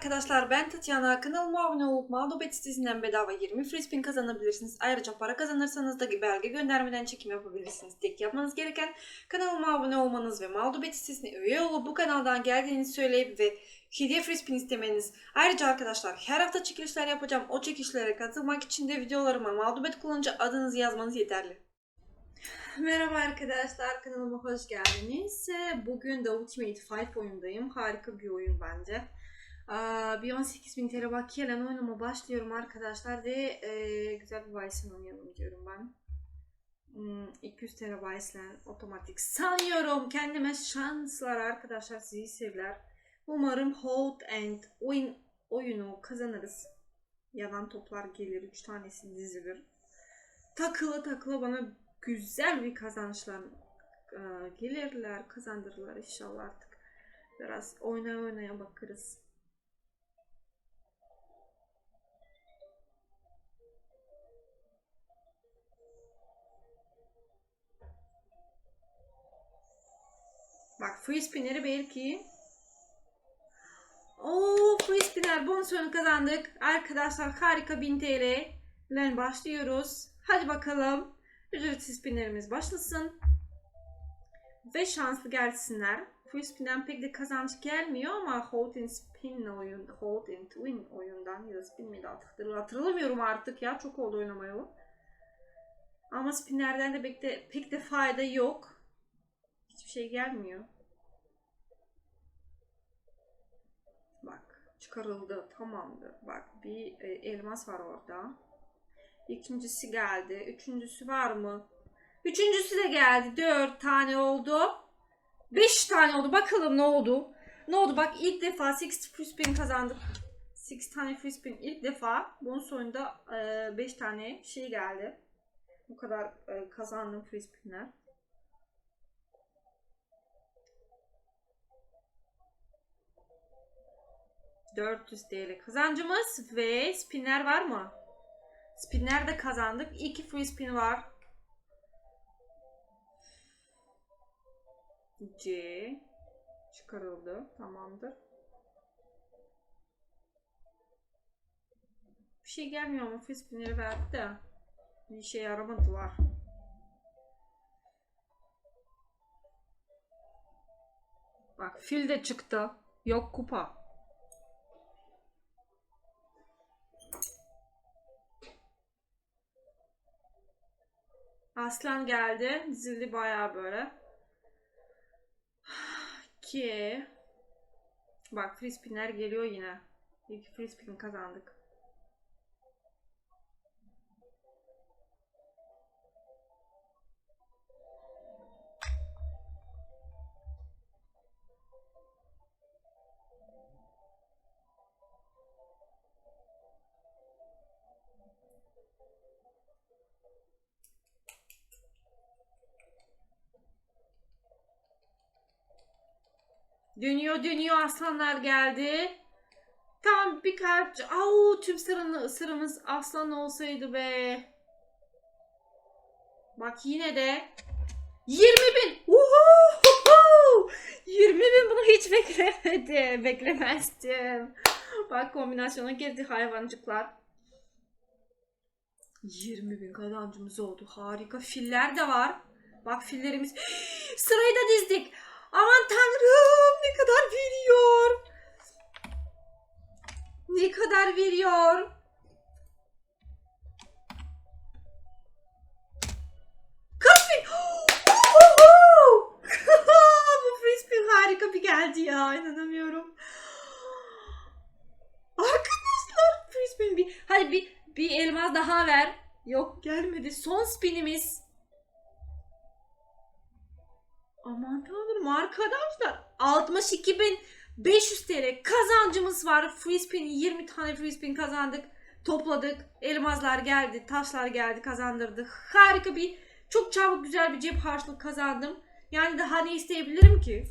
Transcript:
arkadaşlar ben Tatyana. Kanalıma abone olup Mağdubet sitesinden bedava 20 free spin kazanabilirsiniz. Ayrıca para kazanırsanız da belge göndermeden çekim yapabilirsiniz. Tek yapmanız gereken kanalıma abone olmanız ve Mağdubet sitesine üye olup bu kanaldan geldiğinizi söyleyip ve hediye free spin istemeniz. Ayrıca arkadaşlar her hafta çekilişler yapacağım. O çekilişlere katılmak için de videolarıma Mağdubet kullanıcı adınızı yazmanız yeterli. Merhaba arkadaşlar kanalıma hoş geldiniz. Bugün de Ultimate 5 oyundayım. Harika bir oyun bence. Bir 18.000 TL bakiyeyle oynama başlıyorum arkadaşlar ve e, güzel bir Bison oynayalım diyorum ben. Hmm, 200 TL Bison otomatik sanıyorum. Kendime şanslar arkadaşlar sizi sevler. Umarım Hold and Win oyunu kazanırız. Yanan toplar gelir. 3 tanesi dizilir. Takılı takılı bana güzel bir kazançlar e, gelirler, kazandırırlar inşallah artık. Biraz oynaya oynaya bakarız. Bak free spinner'i belki Oo free spinner bonus oyunu kazandık. Arkadaşlar harika 1000 TL ile başlıyoruz. Hadi bakalım. Ücretsiz spinlerimiz başlasın. Ve şanslı gelsinler. Free spin'den pek de kazanç gelmiyor ama Hold and Spin oyun, Hold and Win oyundan ya da spin miydi artık hatırlamıyorum artık ya çok oldu oynamayalı. Ama spinlerden de pek de, pek de fayda yok. Şey gelmiyor. Bak çıkarıldı tamamdır. Bak bir e, elmas var orada. İkincisi geldi. Üçüncüsü var mı? Üçüncüsü de geldi. Dört tane oldu. Beş tane oldu. Bakalım ne oldu? Ne oldu? Bak ilk defa 6 free spin kazandık. 6 tane free spin ilk defa. Bonus oyunda 5 tane şey geldi. Bu kadar e, kazandım free spinler. ...400 TL kazancımız ve spinler var mı? Spinler de kazandık. İki free spin var. C çıkarıldı. Tamamdır. Bir şey gelmiyor ama free spinleri verdi de bir işe yaramadılar. Bak fil de çıktı. Yok kupa. Aslan geldi. Dizildi bayağı böyle. Ki bak free spinler geliyor yine. İlk free spin kazandık. Dönüyor dönüyor aslanlar geldi. Tam bir kalp. Au tüm sıranı, sıramız aslan olsaydı be. Bak yine de 20 bin. Uhu! 20 bin bunu hiç beklemedim. Beklemezdim. Bak kombinasyona girdi hayvancıklar. 20 bin kazancımız oldu. Harika. Filler de var. Bak fillerimiz. Sırayı da dizdik. Aman tanrım ne kadar veriyor. Ne kadar veriyor. Kaç bin? Bu frisbee harika bir geldi ya inanamıyorum. Arkadaşlar frisbee bir hadi bir bir elmas daha ver. Yok gelmedi. Son spinimiz. Aman tanrım arkadaşlar 62.500 TL kazancımız var. Free spin 20 tane spin kazandık. Topladık. Elmaslar geldi. Taşlar geldi kazandırdık. Harika bir çok çabuk güzel bir cep harçlık kazandım. Yani daha ne isteyebilirim ki?